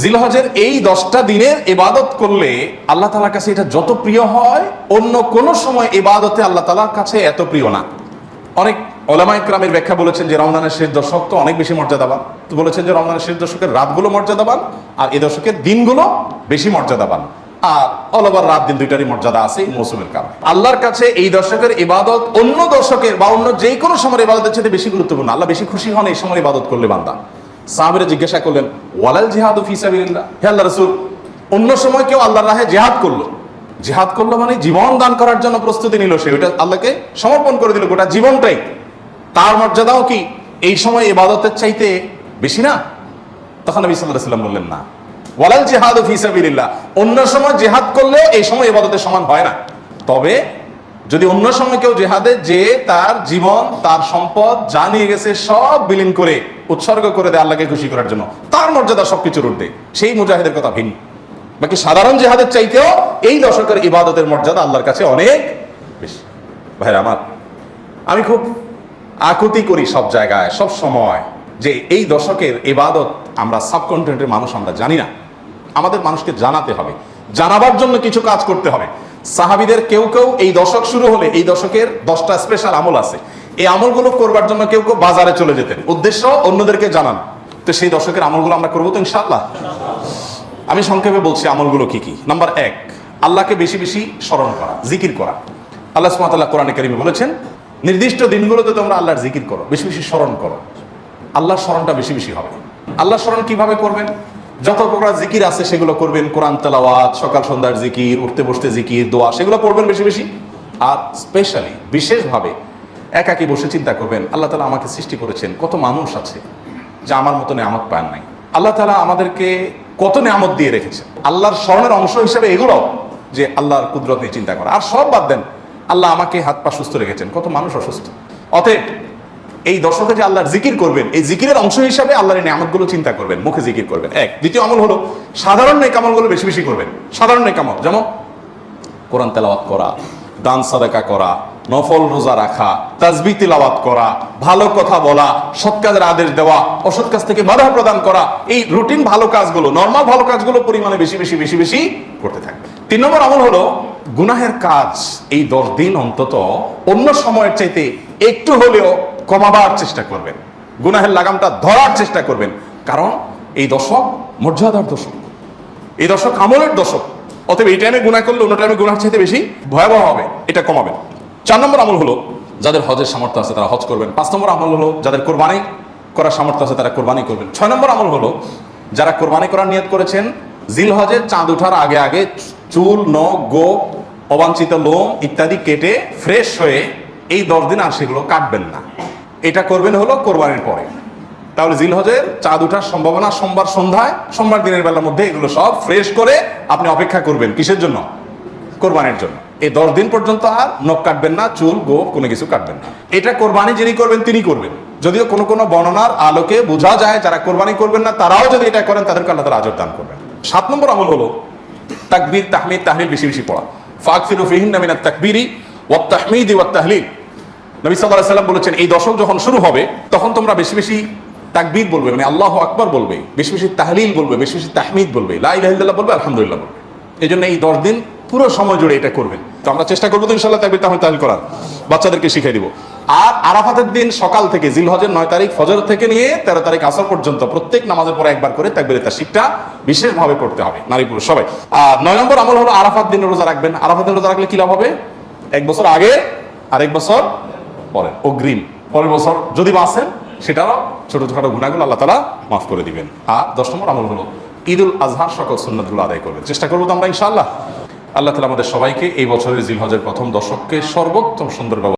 জিলহজের এই দশটা দিনের ইবাদত করলে আল্লাহ তালার কাছে এটা যত প্রিয় হয়, অন্য কোন সময় ইবাদতে আল্লাহ তালার কাছে এত প্রিয় না। অনেক ওলামা ইকরামের ব্যাখ্যা বলেছেন যে রমজানের শেষ দশক তো অনেক বেশি মর্যাদাবান। তো বলেছেন যে রমজানের শেষ দশকের রাতগুলো মর্যাদাবান আর এই দশকের দিনগুলো বেশি মর্যাদাবান। আর অল ওভার রাত দিন দুইটারই মর্যাদা আছে মৌসুমের কারণে। আল্লাহর কাছে এই দশকের ইবাদত অন্য দশকের বা অন্য যে কোনো সময় ইবাদতের চেয়ে বেশি গুরুত্বপূর্ণ। আল্লাহ বেশি খুশি হন এই সময় ইবাদত করলে বান্দা। সাহাবিরা জিজ্ঞাসা করলেন, ওয়ালাল জিহাদ ফি সাবিলিল্লাহ? হে আল্লাহ রাসূল, অন্য সময় কেউ আল্লাহর রাহে জিহাদ করল। জিহাদ করল মানে জীবন দান করার জন্য প্রস্তুতি নিল সে, ওইটা আল্লাহকে সমর্পণ করে দিল গোটা জীবনটাই। তার মর্যাদাও কি এই সময় ইবাদতের চাইতে বেশি না? তখন নবী সাল্লাল্লাহু আলাইহি বললেন, না। ওয়ালাল জিহাদ ফি সাবিলিল্লাহ। অন্য সময় জিহাদ করলেও এই সময় ইবাদতের সমান হয় না। তবে যদি অন্য সময় কেউ জেহাদে যে তার জীবন, তার সম্পদ, যা নিয়ে গেছে, সব বিলীন করে, উৎসর্গ করে দেয় আল্লাহকে খুশি করার জন্য, তার মর্যাদা সবকিছুর ঊর্ধ্বে সেই মুজাহিদের কথা ভিন্ন। বাকি সাধারণ জেহাদের চাইতেও এই দশকের ইবাদতের মর্যাদা আল্লাহর কাছে অনেক বেশি। ভাই আমার, আমি খুব আকুতি করি সব জায়গায়, সব সময়, যে এই দশকের ইবাদত আমরা সাবকন্টিনেন্টের মানুষ আমরা জানি না। আমাদের মানুষকে জানাতে হবে। জানাবার জন্য কিছু কাজ করতে হবে। সাহাবিদের কেউ কেউ এই দশক শুরু হলে, এই দশকের দশটা স্পেশাল আমল আছে। এই আমলগুলো করবার জন্য কেউ কেউ বাজারে চলে যেতেন। উদ্দেশ্য অন্যদেরকে জানান। তো সেই দশকের আমলগুলো আমরা করব তো ইনশাআল্লাহ। আমি সংক্ষেপে বলছি আমলগুলো কি কি। নাম্বার এক, আল্লাহকে বেশি বেশি স্মরণ করা, জিকির করা। আল্লাহ সুমাতাল্লাহ কোরআনে কারিমে বলেছেন, নির্দিষ্ট দিনগুলোতে তোমরা আল্লাহর জিকির করো, বেশি বেশি স্মরণ করো। আল্লাহর স্মরণটা বেশি বেশি হবে। আল্লাহ স্মরণ কীভাবে করবেন? যত প্রকার জিকির আছে সেগুলো করবেন, কোরআন তেলাওয়াত, সকাল সন্ধ্যার জিকির, উঠতে বসতে জিকির, দোয়া, সেগুলো পড়বেন বেশি বেশি। আর স্পেশালি বিশেষভাবে একাকি বসে চিন্তা করবেন, আল্লাহ তালা আমাকে সৃষ্টি করেছেন, কত মানুষ আছে যা আমার মতো নেয়ামত পান নাই। আল্লাহ তালা আমাদেরকে কত নেয়ামত দিয়ে রেখেছেন। আল্লাহর স্মরণের অংশ হিসেবে এগুলো যে আল্লাহর কুদরত নিয়ে চিন্তা করা। আর সব বাদ দেন, আল্লাহ আমাকে হাত পা সুস্থ রেখেছেন, কত মানুষ অসুস্থ। অতএব এই দশকে যে আল্লাহর জিকির করবেন, এই জিকিরের অংশ হিসাবে আল্লাহর এই নিয়ামতগুলো চিন্তা করবেন, মুখে জিকির করবেন। এক। দ্বিতীয় আমল হলো, সাধারণ নেই কামলগুলো বেশি বেশি করবেন। সাধারণ নেই কামল যেমন কোরআন তেলাওয়াত করা, দান সাদাকা করা, নফল রোজা রাখা, তাজবি তিলাওয়াত করা, ভালো কথা বলা, সৎ কাজের আদেশ দেওয়া, অসৎ কাজ থেকে বাধা প্রদান করা, এই রুটিন ভালো কাজগুলো, নর্মাল ভালো কাজগুলো পরিমাণে বেশি বেশি বেশি বেশি করতে থাকবে তিন নম্বর আমল হলো, গুনাহের কাজ এই দশ দিন অন্তত অন্য সময়ের চাইতে একটু হলেও কমাবার চেষ্টা করবেন। গুনাহের লাগামটা ধরার চেষ্টা করবেন। কারণ এই দশক মর্যাদার দশক। এই দশক আমলের দশক। অতএব এই টাইমে গুণা করলে অন্য টাইমে গুণার চাইতে বেশি ভয়াবহ হবে। এটা কমাবেন। চার নম্বর আমল হলো যাদের হজের সামর্থ্য আছে তারা হজ করবেন। পাঁচ নম্বর আমল হলো যাদের কোরবানি করার সামর্থ্য আছে তারা কোরবানি করবেন। ছয় নম্বর আমল হলো যারা কোরবানি করার নিয়ত করেছেন জিল হজের চাঁদ ওঠার আগে আগে চুল, নখ, গোপ, অবাঞ্ছিত লোম ইত্যাদি কেটে ফ্রেশ হয়ে এই দশ দিন আর সেগুলো কাটবেন না। এটা করবেন হলো কোরবানির পরে। তাহলে জিলহজের চাঁদ উঠার সম্ভাবনা সোমবার সন্ধ্যায়, সোমবার দিনের বেলার মধ্যে এগুলো সব ফ্রেশ করে আপনি অপেক্ষা করবেন। কিসের জন্য? কোরবানির জন্য। এই দশ দিন পর্যন্ত আর নখ কাটবেন না, চুল গোপ কোনো কিছু কাটবেন না। এটা কোরবানি যিনি করবেন, তিনি করবেন। যদিও কোনো কোনো বর্ণনার আলোকে বোঝা যায় যারা কোরবানি করবেন না, তারাও যদি এটা করেন, তাদেরকে আল্লাহ তালা আজর দান করবেন। সাত নম্বর আমল হলো তাকবীর, তাহমিদ, তাহলিল বেশি বেশি পড়া। ফাক ফিরু ফিহিন নামিনা তাকবীরি ওয়াত তাহমিদি ওয়াত তাহলিল। নবী সাল্লাহ সাল্লাম বলেছেন, এই দশক যখন শুরু হবে, তখন তোমরা বেশি বেশি তাকবীর বলবে মানে আল্লাহ আকবর বলবে, বেশি বেশি তাহলিল বলবে, বেশি বেশি তাহমিদ বলবে, লা ইলাহা ইল্লাল্লাহ বলবে, আলহামদুলিল্লাহ বলবে। এই জন্য এই দশ দিন পুরো সময় জুড়ে এটা করবেন। তো আমরা চেষ্টা করব তো ইনশাল্লাহ তাকবীর তাহমিদ তাহলিল করার, বাচ্চাদেরকে শিখিয়ে দিব। আর আরাফাতের দিন সকাল থেকে জিলহজের নয় তারিখ ফজর থেকে নিয়ে তেরো তারিখ আসর পর্যন্ত প্রত্যেক নামাজের পরে একবার করে তাকবীর তার শিখটা বিশেষভাবে পড়তে হবে, নারী পুরুষ সবাই। আর নয় নম্বর আমল হলো আরাফাত দিন রোজা রাখবেন। আরাফাত দিন রোজা রাখলে কি লাভ হবে? এক বছর আগে, আরেক বছর পরে অগ্রিম। পরের বছর যদি বাঁচেন, সেটারও ছোট ছোট গুণাগুলো আল্লাহ তালা মাফ করে দিবেন। আর দশ নম্বর আমল হলো, ঈদুল আজহার সকল সুন্নতগুলো আদায় করবেন। চেষ্টা করব তো আমরা ইনশাআল্লাহ। আল্লাহ তালা আমাদের সবাইকে এই বছরের জিলহজের প্রথম দশককে সর্বোত্তম সুন্দর